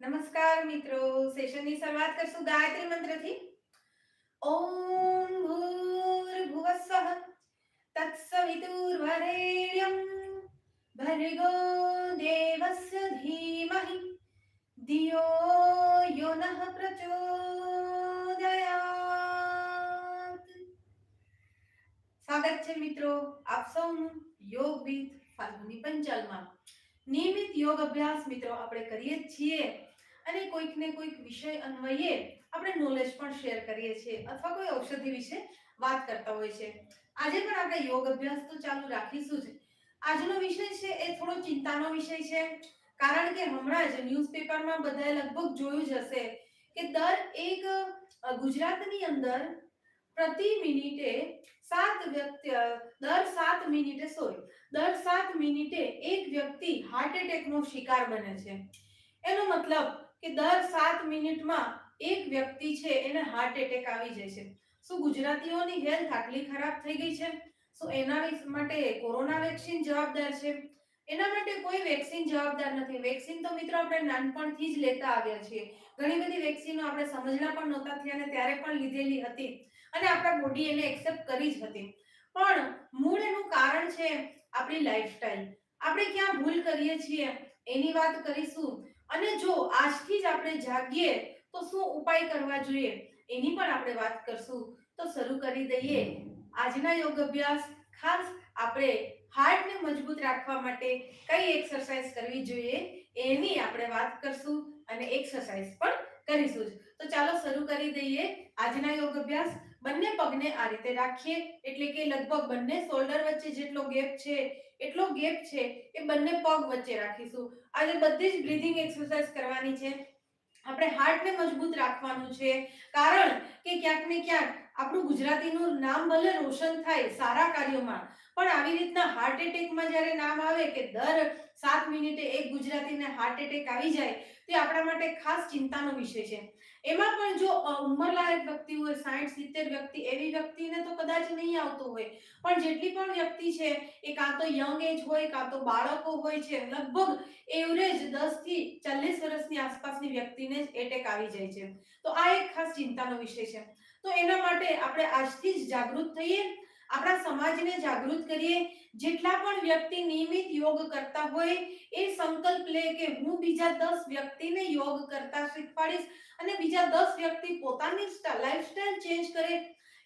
નમસ્કાર મિત્રો, સેશનની શરૂઆત કરશું ગાયત્રી મંત્રથી. ઓમ ભૂર્ભુવસ્વઃ તત્સવિતુર્વરેણ્યં ભર્ગો દેવસ્ય ધીમહિ ધિયો યો નઃ પ્રચોદયાત સ્વાગત છે મિત્રો આપ સૌનું યોગવિદ ફાલ્ગુની પંચાલમાં. નિયમિત યોગ અભ્યાસ મિત્રો આપણે કરીએ છીએ. કોઈક ને કોઈક વિષય અન્વયે આપણે નોલેજ પણ શેર કરીએ છીએ અથવા કોઈ ઔષધિ વિશે વાત કરતા હોય છે. આજે પણ આપણે યોગ અભ્યાસ તો ચાલુ રાખીશું જ. આજનો વિષય છે એ થોડો ચિંતાનો વિષય છે, કારણ કે હમણાં જ ન્યૂઝપેપરમાં બધાએ લગભગ જોયું જ હશે કે દર એક ગુજરાતની અંદર પ્રતિ મિનિટે સાત વ્યક્તિ દર સાત મિનિટે સોરી દર સાત મિનિટે એક વ્યક્તિ હાર્ટ એટેકનો શિકાર બને છે. એનો મતલબ કે દર સાત મિનિટમાં એક વ્યક્તિ છે એને હાર્ટ એટેક આવી જાય છે. શું ગુજરાતીઓની હેલ્થ આટલી ખરાબ થઈ ગઈ છે? શું એના માટે કોરોના વેક્સિન જવાબદાર છે? એના માટે કોઈ વેક્સિન જવાબદાર નથી. વેક્સિન તો મિત્રો આપણે નાનપણથી જ લેતા આવ્યા છીએ. ઘણી બધી વેક્સિનો આપણે સમજણા પણ નહોતા થયા અને ત્યારે પણ લીધેલી હતી અને આપણા બોડી એને એક્સેપ્ટ કરી જ હતી. પણ મૂળ એનું કારણ છે આપણી લાઈફસ્ટાઈલ આપણે ક્યાં ભૂલ કરીએ છીએ? એની વાત કરીશું. અને જો આજથી જ આપણે જાગીએ, તો શું ઉપાય કરવા જોઈએ? એની પણ આપણે વાત કરશું. તો શરૂ કરી દઈએ. આજના યોગ અભ્યાસ ખાસ આપણે હાર્ટને મજબૂત રાખવા માટે કઈ એક્સરસાઇઝ કરવી જોઈએ, એની આપણે વાત કરશું અને એક્સરસાઇઝ પણ કરીશું જ. તો ચાલો શરૂ કરી દઈએ. આજના યોગ અભ્યાસ બંને પગને આ રીતે રાખીએ. એટલે કે લગભગ બંને શોલ્ડર વચ્ચે જેટલો ગેપ છે એટલો ગેપ છે એ બંને પગ વચ્ચે રાખીશું. આજે બધી જ બ્રીધિંગ એક્સરસાઇઝ કરવાની છે. આપણે હાર્ટને મજબૂત રાખવાનું છે. કારણ કે ક્યાંક ને ક્યાંક આપણું ગુજરાતીનું નામ ભલે રોશન થાય સારા કાર્યોમાં પણ આવી રીતના હાર્ટ એટેકમાં જ્યારે નામ આવે કે દર સાત મિનિટે એક ગુજરાતીને હાર્ટ એટેક આવી જાય, તે આપણા માટે ખાસ ચિંતાનો વિષય છે. એમાં પણ જો ઉંમરલાયક વ્યક્તિ હોય સાઠ સિત્તેર વ્યક્તિ, એવી વ્યક્તિને તો કદાચ નહીં આવતો હોય. પણ જેટલી પણ વ્યક્તિ છે, એ કાં તો યંગ એજ હોય, કાં તો બાળકો હોય છે, લગભગ એવરેજ દસથી ચાલીસ વર્ષની આસપાસની વ્યક્તિને જ એટેક આવી જાય છે. તો આ એક ખાસ ચિંતાનો વિષય છે. તો એના માટે આપણે આજથી જ જાગૃત થઈએ. આપણા સમાજને જાગૃત કરીએ. જેટલા પણ વ્યક્તિ નિયમિત યોગ કરતા હોય, એ સંકલ્પ લે કે હું બીજા દસ વ્યક્તિને યોગ કરતા શીખવાડીશ અને બીજા દસ વ્યક્તિ પોતાની લાઈફસ્ટાઈલ ચેન્જ કરે,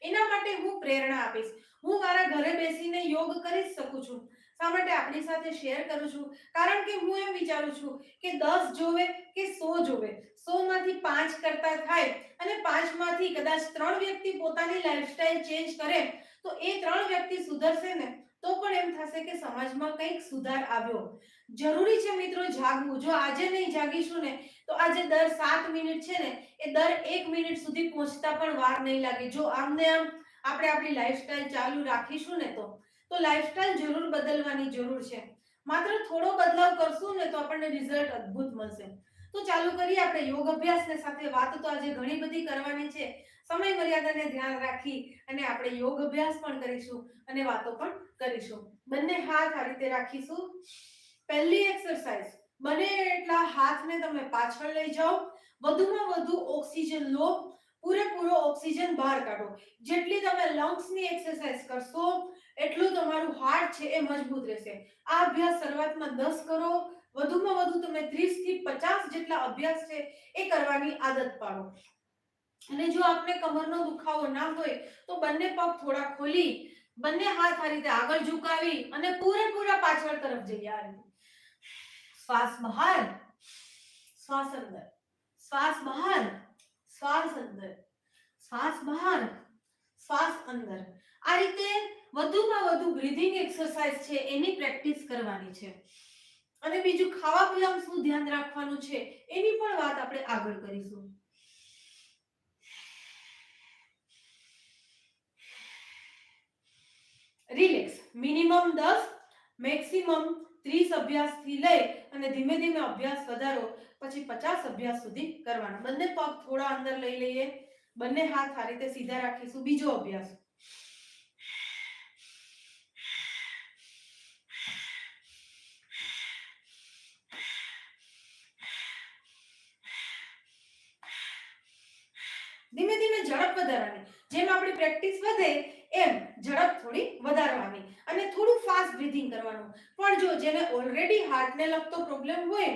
એના માટે હું પ્રેરણા આપીશ. હું મારા ઘરે બેસીને યોગ કરી શકું છું. શા માટે આપણી સાથે શેર કરું છું? કારણ કે હું એમ વિચારું છું કે દસ જોવે કે સો જોવે. સો માંથી પાંચ કરતા થાય અને પાંચમાંથી કદાચ ત્રણ વ્યક્તિ પોતાની લાઈફસ્ટાઈલ ચેન્જ કરે તો એ ત્રણ વ્યક્તિ સુધરશે ને, તો પણ એમ થશે કે સમાજમાં કંઈક સુધાર આવ્યો. જરૂરી છે મિત્રો જાગવું. જો આજે નહીં જાગીશું ને, તો આજે દર સાત મિનિટ છે ને, એ દર એક મિનિટ સુધી પહોંચતા પણ વાર નહીં લાગે. જો આમને આમ આપણે આપણી લાઈફસ્ટાઈલ ચાલુ રાખીશું ને તો તો લાઈફસ્ટાઈલ જરૂર બદલવાની જરૂર છે. માત્ર થોડો બદલાવ કરશું ને તો આપણને રિઝલ્ટ અદ્ભુત મળશે. તો ચાલુ કરીએ આપણે યોગ અભ્યાસને સાથે. વાત તો આજે ઘણી બધી કરવાની છે. સમય મર્યાદાને ધ્યાન રાખી અને આપણે યોગ અભ્યાસ પણ કરીશું અને વાતો પણ કરીશું. બંને હાથ આ રીતે રાખીશું. પહેલી એક્સરસાઇઝ બને એટલા હાથને તમે પાછળ લઈ જાઓ. વધુમાં વધુ ઓક્સિજન લો. પૂરેપૂરો ઓક્સિજન બહાર કાઢો. જેટલી તમે લંગ્સની એક્સરસાઇઝ કરશો, એટલું તમારું હાર્ટ છે એ મજબૂત રહેશે. આ અભ્યાસ શરૂઆતમાં દસ કરો. વધુમાં વધુ તમે 30 થી પચાસ જેટલા અભ્યાસ છે એ કરવાની આદત પાડો. અને જો આપને કમરનો દુખાવો ના હોય, તો બંને પગ થોડા ખોલી, બંને હાથ આ રીતે આગળ ઝુકાવી અને પૂરેપૂરા પાછળ તરફ જઈએ આ રીતે. શ્વાસ બહાર, શ્વાસ અંદર. શ્વાસ બહાર, શ્વાસ અંદર. શ્વાસ બહાર, શ્વાસ અંદર. આ રીતે વધુમાં વધુ બ્રીધિંગ એક્સરસાઇઝ છે એની પ્રેક્ટિસ કરવાની છે. અને બીજું ખાવા પીવામાં શું ધ્યાન રાખવાનું છે એની પણ વાત આપણે આગળ કરીશું. રિલેક્સ મિનિમમ દસ મેક્સિમમ ત્રીસ અભ્યાસથી લઈ અને ધીમે ધીમે અભ્યાસ વધારો. પછી પચાસ અભ્યાસ સુધી કરવાનો. બંને પગ થોડા અંદર લઈ લઈએ. બંને હાથ આ રીતે સીધા રાખીશું. બીજો અભ્યાસ. ધીમે ધીમે ઝડપ વધારવાની. જેમ આપણી પ્રેક્ટિસ વધે એમ ઝડપ થોડી વધારવાની અને થોડું ફાસ્ટ બ્રીથિંગ કરવાનું. પણ જો જેને ઓલરેડી હાર્ટને લગતો પ્રોબ્લેમ હોય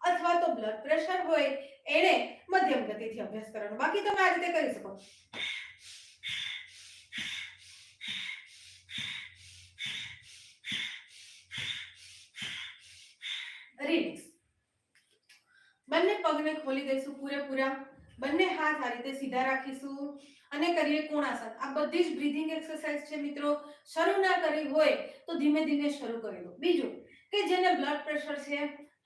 અથવા તો બ્લડ પ્રેશર હોય એણે મધ્યમ ગતિથી અભ્યાસ કરવાનો. બાકી તમે આ રીતે કરી શકો. રિલેક્સ બંને પગને ખોલી દઈશું પૂરેપૂરા. બંને હાથ આ રીતે સીધા રાખીશું. અને કરીએ કોણાસન. આ બધી જ બ્રીથિંગ એક્સરસાઇઝ છે મિત્રો. શરૂ ના કરી હોય તો ધીમે ધીમે શરૂ કરી દો. બીજું કે જેને બ્લડ પ્રેશર છે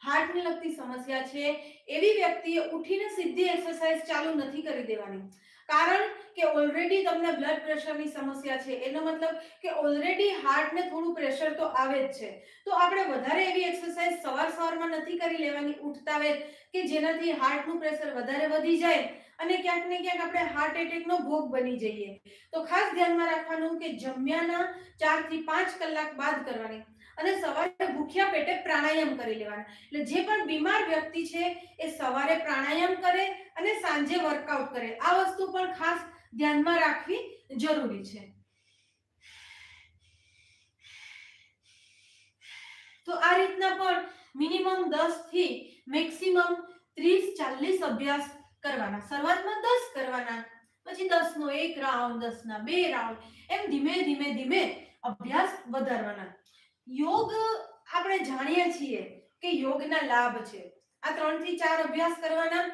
હાર્ટને લગતી સમસ્યા છે, એવી વ્યક્તિએ ઉઠીને સીધી એક્સરસાઇઝ ચાલુ નથી કરી દેવાની. કારણ કે ઓલરેડી તમને બ્લડ પ્રેશરની સમસ્યા છે. એનો મતલબ કે ઓલરેડી હાર્ટને થોડું પ્રેશર તો આવે જ છે. તો આપણે વધારે એવી એક્સરસાઇઝ સવાર સવારમાં નથી કરી લેવાની. ઉઠતા વેત કે જેનાથી હાર્ટનું પ્રેશર વધારે વધી જાય અને ક્યાંક ને ક્યાંક આપણે હાર્ટ એટેકનો ભોગ બની જઈએ. તો ખાસ ધ્યાનમાં રાખવાનું કે જમ્યાના ચારથી પાંચ કલાક બાદ કરવાની. અને સવારે ભૂખ્યા પેટે પ્રાણાયામ કરી લેવાના. એટલે જે પણ બીમાર વ્યક્તિ છે, એ સવારે પ્રાણાયામ કરે અને સાંજે વર્કઆઉટ કરે. આ વસ્તુ પણ ખાસ ધ્યાનમાં રાખવી જરૂરી છે. તો આ રીતના પણ મિનિમમ 10 થી મેક્સિમમ 30 40 અભ્યાસ કરવાના, શરૂઆતમાં દસ કરવાના, પછી દસ નો એક રાઉન્ડ દસ ના બે રાઉન્ડ, એમ ધીમે ધીમે ધીમે અભ્યાસ વધારવાના. યોગ આપણે જાણીએ છીએ કે યોગના લાભ છે. આ ત્રણથી ચાર અભ્યાસ કરવાના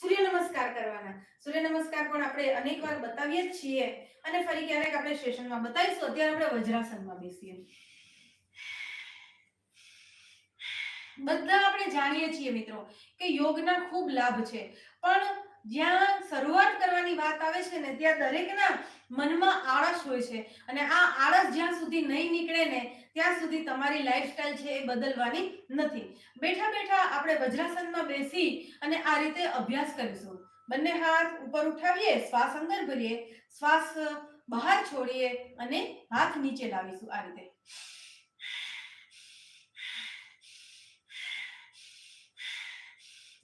સૂર્ય નમસ્કાર કરવાના. સૂર્ય નમસ્કાર પણ આપણે અનેક વાર બતાવીએ જ છીએ. અને ફરી ક્યારેક આપણે સેશનમાં બતાવીશું. અત્યારે આપણે વજ્રાસનમાં બેસીએ. બધા આપણે જાણીએ છીએ મિત્રો કે યોગના ખૂબ લાભ છે. પણ જ્યાં શરૂઆત કરવાની વાત આવે છે ને ત્યાં દરેકના મનમાં આળસ હોય છે. અને આ આળસ જ્યાં સુધી નહીં નીકળે ને ત્યાં સુધી તમારી લાઈફસ્ટાઈલ છે એ બદલવાની નથી. બેઠા બેઠા આપણે વજ્રાસનમાં બેસી અને આ રીતે અભ્યાસ કરીશું. બંને હાથ ઉપર ઉઠાવીએ, શ્વાસ અંદર ભરીએ, શ્વાસ બહાર છોડીએ અને હાથ નીચે લાવીશું આ રીતે.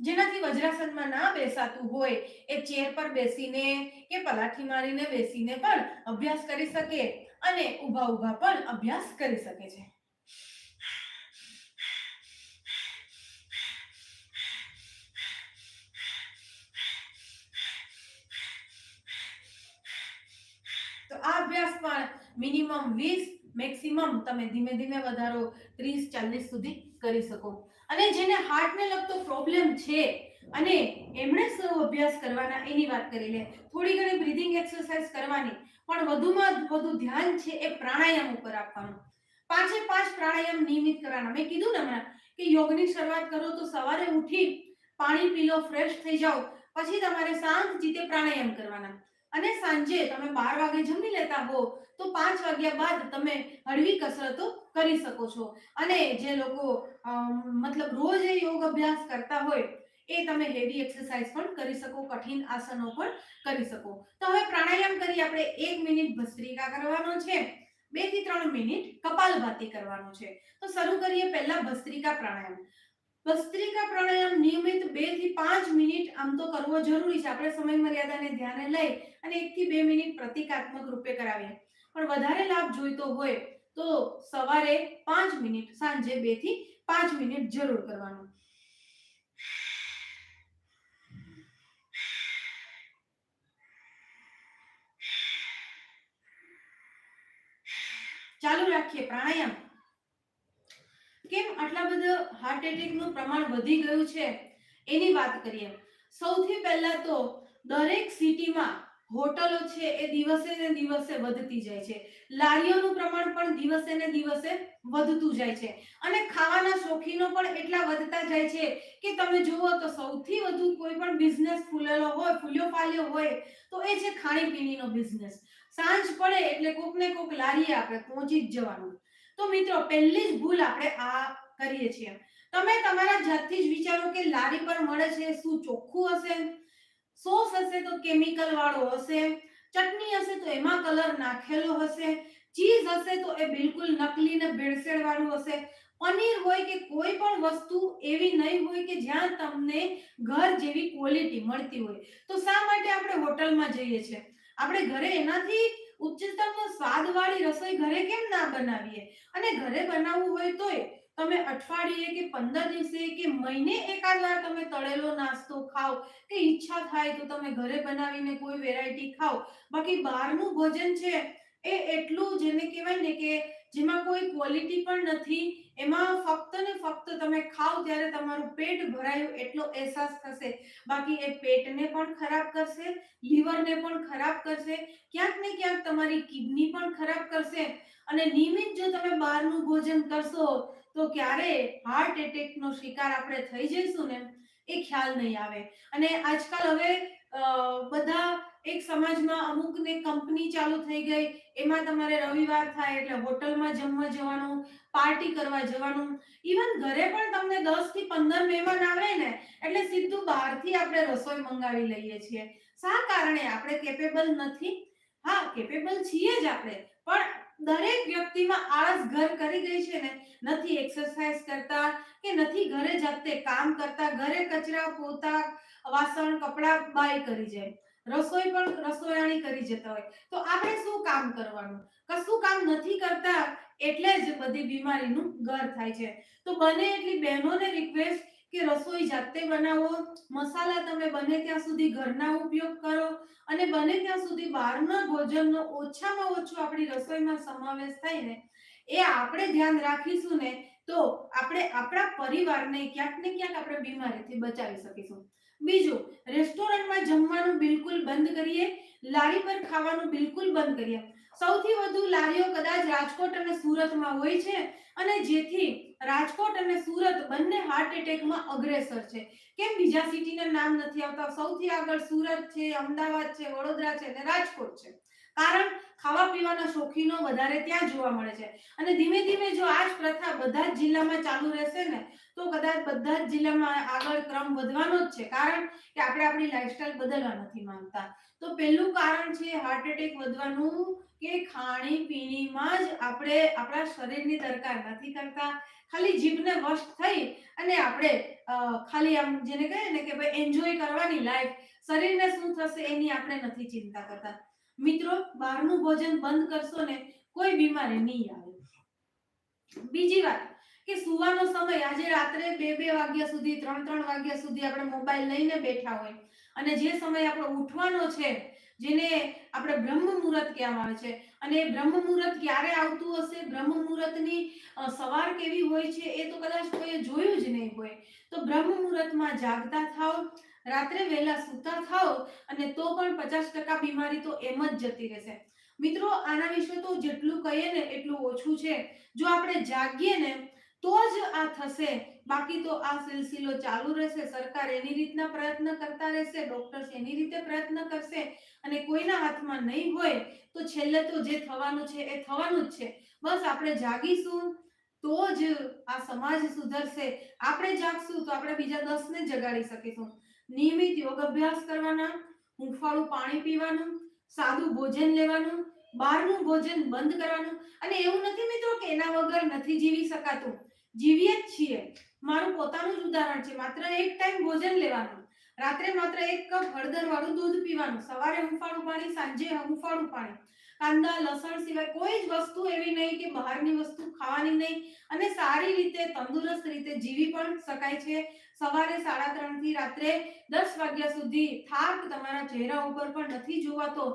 જેનાથી વજ્રાસનમાં ના બેસાતું હોય, એ ચેર પર બેસીને કે પલાઠી મારીને બેસીને પણ અભ્યાસ કરી શકે અને ઊભા ઊભા પણ અભ્યાસ કરી શકે છે. તો આ અભ્યાસ પણ મિનિમમ વીસ મેક્સિમમ તમે ધીમે ધીમે વધારો 30 40 સુધી કરી શકો. અને જેને હાર્ટને લગતો પ્રોબ્લેમ છે, અને એમણે સૌ અભ્યાસ કરવાના, એની વાત કરી લે. થોડી ઘણી બ્રીથિંગ એક્સરસાઇઝ કરવાની, પણ વધુમાં વધુ ધ્યાન છે એ પ્રાણાયામ ઉપર આપવાનું. પાંચે પાંચ પ્રાણાયામ નિયમિત કરવાના. મેં કીધું ને હમણાં કે યોગની શરૂઆત કરો તો સવારે ઉઠી પાણી પી લો ફ્રેશ થઈ જાઓ. પછી તમારે શાંત જીતે પ્રાણાયામ કરવાના. અને સાંજે તમે બાર વાગે જમી લેતા હો, તો પાંચ વાગ્યા બાદ તમે હળવી કસરતો કરી શકો છો. અને જે લોકો મતલબ રોજ એ યોગ અભ્યાસ કરતા હોય, એ તમે હેવી એક્સરસાઇઝ પણ કરી શકો, કઠિન આસનો પણ કરી શકો. તો હવે પ્રાણાયામ કરી આપણે એક મિનિટ ભસ્ત્રિકા કરવાનો છે, બેથી ત્રણ મિનિટ કપાલભાતિ કરવાનો છે. તો શરૂ કરીએ પહેલા ભસ્ત્રિકા પ્રાણાયામ. ભસ્ત્રિકા પ્રાણાયામ નિયમિત બેથી પાંચ મિનિટ આમ તો કરવો જરૂરી છે. આપણે સમય મર્યાદાને ધ્યાને લઈ અને એક થી બે મિનિટ પ્રતિકાત્મક રૂપે કરાવીએ. પણ વધારે લાભ જોઈતો હોય તો સવારે પાંચ મિનિટ, સાંજે બેથી પાંચ મિનિટ જરૂર કરવાનું. ચાલુ રાખીએ પ્રાણાયામ. કેમ આટલા બધા હાર્ટ એટેકનું પ્રમાણ વધી ગયું છે? એની વાત કરીએ. સૌથી પહેલા તો દરેક સિટીમાં હોટલો છે એ દિવસે ને દિવસે વધતી જાય છે. લારીઓનું પ્રમાણ પણ દિવસે ને દિવસે વધતું જાય છે. અને ખાવાના શોખીનો પણ એટલા વધતા જાય છે કે તમે જુઓ તો સૌથી વધુ કોઈ પણ બિઝનેસ ફૂલેલો હોય, ફૂલ્યો ફાલ્યો હોય, તો એ છે ખાણીપીણીનો બિઝનેસ સાંજ પડે એટલે કોક ને કોક લારીએ આપણે પહોંચી જ જવાનું. તો મિત્રો, પહેલી જ ભૂલ આપણે આ કરીએ છીએ. તમે તમારા જાતથી જ વિચારો કે લારી પર મળે છે, શું ચોખ્ખું હશે? સોસ હશે તો કેમિકલ વાળો હશે, ચટણી હશે તો એમાં કલર નાખેલો હશે ચીઝ હશે તો એ બિલકુલ નકલી ને ભેળસેળ વાળું હશે. પનીર હોય કે કોઈ પણ વસ્તુ એવી નહીં હોય કે જ્યાં તમને ઘર જેવી ક્વોલિટી મળતી હોય. તો શા માટે આપણે હોટલમાં જઈએ છીએ? આપણે ઘરે એનાથી ઉચ્ચતમ સ્વાદવાળી રસોઈ ઘરે કેમ ના બનાવીએ? અને ઘરે બનાવવું હોય તોય તમે અઠવાડિયે કે પંદર દિવસે કે મહિને એકાદ વાર તમે તળેલો નાસ્તો ખાઓ, કે ઈચ્છા થાય તો તમે ઘરે બનાવીને કોઈ વેરાયટી ખાઓ. બાકી બહારનું ભોજન છે એ એટલું જેને કહેવાય ને કે જેમાં કોઈ ક્વોલિટી પણ નથી, એમાં ફક્ત ને ફક્ત તમે ખાઓ ત્યારે તમારું પેટ ભરાયું એટલો અહેસાસ થશે. બાકી એ પેટને પણ ખરાબ કરશે, લીવરને પણ ખરાબ કરશે, ક્યાંક ને ક્યાંક તમારી કિડની પણ ખરાબ કરશે. અને નિયમિત જો તમે બહારનું ભોજન કરશો તો ક્યારે હાર્ટ એટેકનો શિકાર આપણે થઈ જઈશું ને, એ ખ્યાલ નહીં આવે. અને આજકાલ હવે બધા એક સમાજમાં અમુકને કંપની ચાલુ થઈ ગઈ, એમાં તમારે રવિવાર થાય એટલે હોટલમાં જમવા જવાનું, પાર્ટી કરવા જવાનું. ઇવન ઘરે પણ તમને દસથી પંદર મહેમાન આવે ને, એટલે સીધું બહારથી આપણે રસોઈ મંગાવી લઈએ છીએ. શા કારણે આપણે કેપેબલ નથી? હા કેપેબલ છીએ જ આપણે. પણ દરેક વ્યક્તિમાં આળસ ઘર કરી ગઈ છે ને, નથી એક્સરસાઇઝ કરતા કે નથી ઘરે જાતે કામ કરતા, ઘરે કચરા પોતા, વાસણ, કપડા બાય કરી જાય. રસોઈ પણ રસોયાણી કરી જતા હોય. તો આપણે શું કામ કરવાનું? કશું કામ નથી કરતા એટલે જ બધી બીમારીનું ઘર થાય છે. તો બને એટલી બહેનોને રિક્વેસ્ટ કે રસોઈ જાતે બનાવો, મસાલા તમે બને ત્યાં સુધી ઘરના ઉપયોગ કરો અને બને ત્યાં સુધી બહારના ભોજનનો ઓછામાં ઓછો આપણી રસોઈમાં સમાવેશ થાય ને, એ આપણે ધ્યાન રાખીશું ને, તો આપણે આપણા પરિવારને ક્યાંક ને ક્યાંક આપણે બીમારીથી બચાવી શકીશું. બીજું, રેસ્ટોરન્ટમાં જમવાનું બિલકુલ બંધ કરીએ, લારી પર ખાવાનું બિલકુલ બંધ કરીએ. સૌથી વધુ લારીઓ કદાચ રાજકોટ અને સુરતમાં હોય છે અને જેથી રાજકોટ અને સુરત બંને હાર્ટ એટેકમાં અગ્રેસર છે. કેમ બીજા સિટીના નામ નથી આવતા? સૌથી આગળ સુરત છે, અમદાવાદ છે, વડોદરા છે અને રાજકોટ છે. કારણ ખાવા પીવાના શોખીનો વધારે ત્યાં જોવા મળે છે. અને ધીમે ધીમે જો આ જ પ્રથા બધા જ જિલ્લામાં ચાલુ રહેશે ને, તો કદાચ બધા જ જિલ્લામાં આગળ ક્રમ વધવાનો જ છે. કારણ કે આપણે આપણી લાઈફસ્ટાઈલ બદલવા નથી માંગતા. તો પહેલું કારણ છે હાર્ટ એટેક વધવાનું કે ખાણી પીણીમાં જ આપણે આપણા શરીરની દરકાર નથી કરતા. ખાલી જીભને વશ થઈ અને આપણે ખાલી આમ જેને કહે ને કે ભાઈ એન્જોય કરવાની લાઈફ શરીરને શું થશે એની આપણે નથી ચિંતા કરતા. મિત્રો, બહારનું ભોજન બંધ કરશો ને કોઈ બીમારી નહીં આવે. બીજી વાત, કે સુવાનો સમય આજે રાત્રે બે બે વાગ્યા સુધી, ત્રણ ત્રણ વાગ્યા સુધી આપણે મોબાઈલ લઈને બેઠા હોય. અને જે સમય આપણો ઉઠવાનો છે, જેને આપણે બ્રહ્મ મુહૂર્ત કહેવામાં આવે છે, અને એ બ્રહ્મ મુહૂર્ત ક્યારે આવતું હશે? બ્રહ્મ મુહૂર્તની સવાર કેવી હોય છે એ તો કદાચ કોઈએ જોયું જ નહીં હોય. તો બ્રહ્મ મુહૂર્તમાં જાગતા થાઓ રાત્રે વહેલા સૂતા થાઓ અને તો પણ પચાસ ટકા બીમારી તો એમ જ જતી રહેશે. મિત્રો, આના વિશે તો જેટલું કહીએ ને એટલું ઓછું છે. જો આપણે જાગીએ ને, તો જ આ થશે. બાકી તો આ સિલસિલો ચાલુ રહેશે. સરકાર એની રીતના પ્રયત્ન કરતા રહેશે, ડોક્ટર્સ એની રીતે પ્રયત્ન કરશે અને કોઈના હાથમાં નહીં હોય, તો છેલ્લે તો જે થવાનું છે એ થવાનું જ છે. બસ આપણે જાગીશું તો જ આ સમાજ સુધરશે. આપણે જાગશું તો આપણે બીજા દસને જગાડી શકીશું. નિયમિત યોગ અભ્યાસ કરવાના, હુંફાળું પાણી પીવાનું, સાદું ભોજન લેવાનું, બહારનું ભોજન બંધ કરવાનું. અને એવું નથી મિત્રો કે એના વગર નથી જીવી શકાતું. જીવીએ જ છીએ. મારું પોતાનું જ ઉદાહરણ છે. માત્ર એક ટાઈમ ભોજન લેવાનું. રાત્રે માત્ર એક કપ હળદર વાળું દૂધ પીવાનું. સવારે હુંફાળું પાણી, સાંજે હુંફાળું પાણી. કાંદા, લસણ સિવાય કોઈ જ વસ્તુ એવી નહીં કે બહારની વસ્તુ ખાવાની નહીં. અને સારી રીતે, તંદુરસ્ત રીતે જીવી પણ શકાય છે. સવારે સાડા ત્રણથી રાત્રે દસ વાગ્યા સુધી થાક તમારા ચહેરા ઉપર પણ નથી જોવાતો.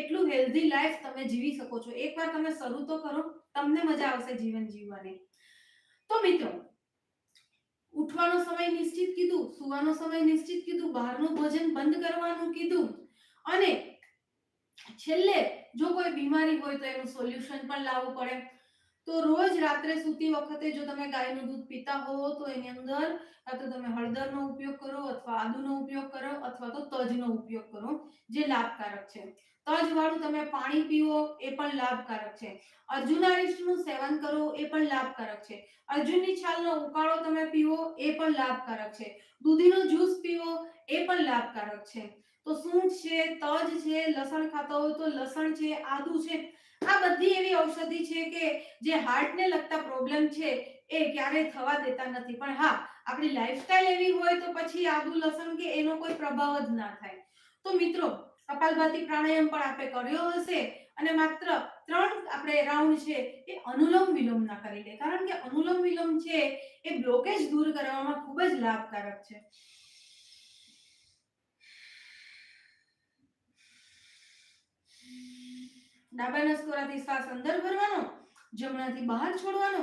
એટલું હેલ્ધી લાઈફ તમે જીવી શકો છો. એકવાર તમે શરૂ તો કરો, તમને મજા આવશે જીવન જીવવાની. તો મિત્રો, ઉઠવાનો સમય નિશ્ચિત કીધું, સુવાનો સમય નિશ્ચિત કીધું, બહારનું ભોજન બંધ કરવાનું કીધું અને છેલ્લે જો કોઈ બીમારી હોય તો એનું સોલ્યુશન પણ લાવવું પડે. તો રોજ રાત્રે સૂતી વખતે જો તમે ગાયનું દૂધ પીતા હો, તો એની અંદર તો તમે હળદરનો ઉપયોગ કરો અથવા આદુનો ઉપયોગ કરો અથવા તો તજનો ઉપયોગ કરો, જે લાભકારક છે. તજ વાળું તમે પાણી પીવો, એ પણ લાભકારક છે. અર્જુનારિષ્ટનું સેવન કરો, એ પણ લાભકારક છે. અર્જુનની છાલનો ઉકાળો તમે પીવો, એ પણ લાભકારક છે. દૂધીનો જ્યુસ પીવો, એ પણ લાભકારક છે. તો સૂંઠ છે, તજ છે, લસણ ખાતા હોય તો લસણ છે, આદુ છે આ બધી એવી ઔષધિ છે કે જે હાર્ટને લગતા પ્રોબ્લેમ છે, એ ક્યારેય થવા દેતા નથી. પણ હા, આપણી લાઈફસ્ટાઈલ એવી હોય તો પછી આદુ લસણ કે એનો કોઈ પ્રભાવ જ ના થાય. તો મિત્રો કપાલભાતી પ્રાણાયામ પણ આપણે કર્યો હશે અને માત્ર ત્રણ આપણે રાઉન્ડ છે એ અનુલોમ વિલોમ ના કરી લે કારણ કે અનુલોમ વિલોમ છે એ બ્લોકેજ દૂર કરવામાં ખૂબ જ લાભકારક છે. ડાબા નસકોરાથી શ્વાસ અંદર ભરવાનો, જમણાથી બહાર છોડવાનો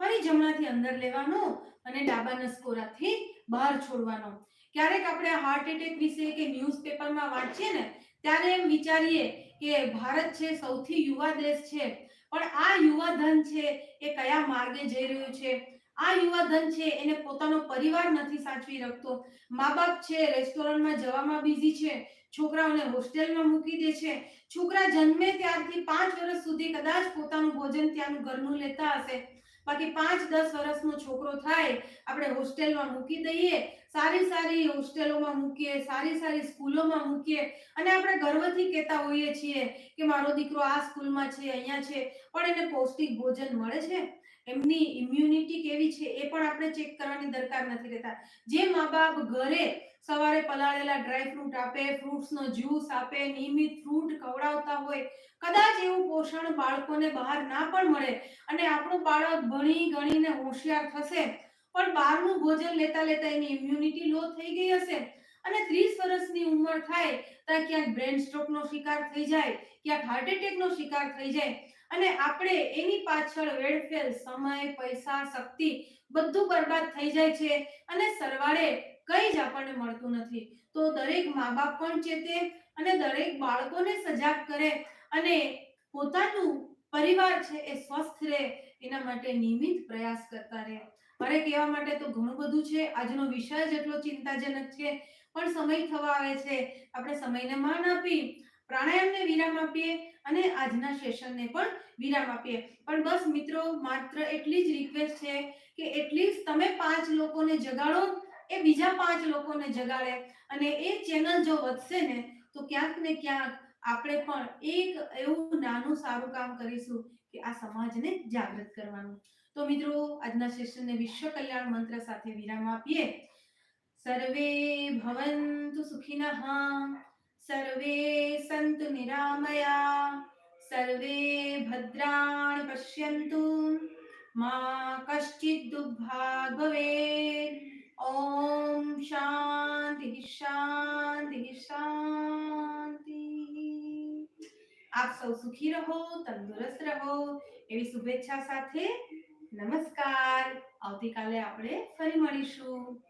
ફરી જમણાથી અંદર લેવાનો અને ડાબા નસકોરાથી બહાર છોડવાનો. ક્યારેક આપણે હાર્ટ એટેક વિશે કે ન્યૂઝપેપરમાં વાંચીએ ને, ત્યારે એમ વિચારીએ કે ભારત છે સૌથી યુવા દેશ છે, પણ આ યુવા ધન છે એ કયા માર્ગે જઈ રહ્યું છે? આ યુવા ધન છે એને પોતાનો પરિવાર નથી સાચવી રાખતો મા બાપ છે રેસ્ટોરન્ટમાં જવામાં બિઝી છે છોકરાઓને હોસ્ટેલમાં મૂકી દે છે. છોકરા જન્મે ત્યારથી પાંચ વર્ષ સુધી કદાચ પોતાનું ભોજન ત્યાંનું ઘરનું લેતા હશે. બાકી પાંચ દસ વર્ષનો છોકરો થાય, આપણે હોસ્ટેલમાં મૂકી દઈએ, સારી સારી હોસ્ટેલોમાં મૂકીએ, સારી સારી સ્કૂલોમાં મૂકીએ, અને આપણે ગર્વથી કહેતા હોઈએ છીએ કે મારો દીકરો આ સ્કૂલમાં છે, અહીંયા છે, પણ એને પૌષ્ટિક ભોજન મળે છે? એમની ઇમ્યુનિટી કેવી છે એ પણ આપણે ચેક કરવાની દરકાર નથી રહેતા. જે મા બાપ ઘરે સવારે પલાળેલા ડ્રાય ફ્રૂટ આપે ફ્રૂટ્સનો જ્યુસ આપે, નિયમિત ફ્રૂટ ખવડાવતા હોય. કદાચ એવું પોષણ બાળકોને બહાર ના પણ મળે અને આપણું બાળક ભણી ગણીને હોશિયાર થશે. પણ બહારનું ભોજન લેતા લેતા એની ઇમ્યુનિટી લો થઈ ગઈ હશે અને ત્રીસ વર્ષની ઉંમર થાય ત્યાં ક્યાંક બ્રેન સ્ટ્રોકનો શિકાર થઈ જાય, ક્યાંક હાર્ટ એટેકનો શિકાર થઈ જાય. અને આપણે એની પાછળ વેડફેલ સમય, પૈસા, શક્તિ બધું બરબાદ થઈ જાય છે અને સરવાળે કંઈ જ આપણને મળતું નથી. તો દરેક મા બાપ પણ ચેતે અને દરેક બાળકોને સજાગ કરે અને પોતાનું પરિવાર છે એ સ્વસ્થ રહે, એના માટે નિયમિત પ્રયાસ કરતા રહે. મારે કહેવા માટે તો ઘણું બધું છે. આજનો વિષય જેટલો ચિંતાજનક છે. પણ સમય થવા આવે છે. આપણે સમયને માન આપી, પ્રાણાયામને વિરામ આપીએ અને આજના સેશનને પણ વિરામ આપીએ. પણ બસ મિત્રો, માત્ર એટલી જ રિક્વેસ્ટ છે કે એટલીસ્ટ તમે પાંચ લોકોને જગાડો એ બીજા પાંચ લોકોને જગાડે અને એ ચેનલ જો વધશે ને, તો ક્યાંક ને ક્યાંક આપણે પણ એક એવું નાનું સારું કામ કરીશું કે આ સમાજને જાગૃત કરવાનું. તો મિત્રો, આજના સેશનને વિશ્વ કલ્યાણ મંત્ર સાથે વિરામ આપીએ. સર્વે ભવન્તુ સુખિનઃ, સર્વે સંતુ નિરામયા, સર્વે ભદ્રાણ પશ્યંતુ, મા કશ્ચિત દુર્ભાગ ભવેत् ઓમ શાંતિ શાંતિ આપ સૌ સુખી રહો, તંદુરસ્ત રહો. એવી શુભેચ્છા સાથે નમસ્કાર. આવતીકાલે આપણે ફરી મળીશું.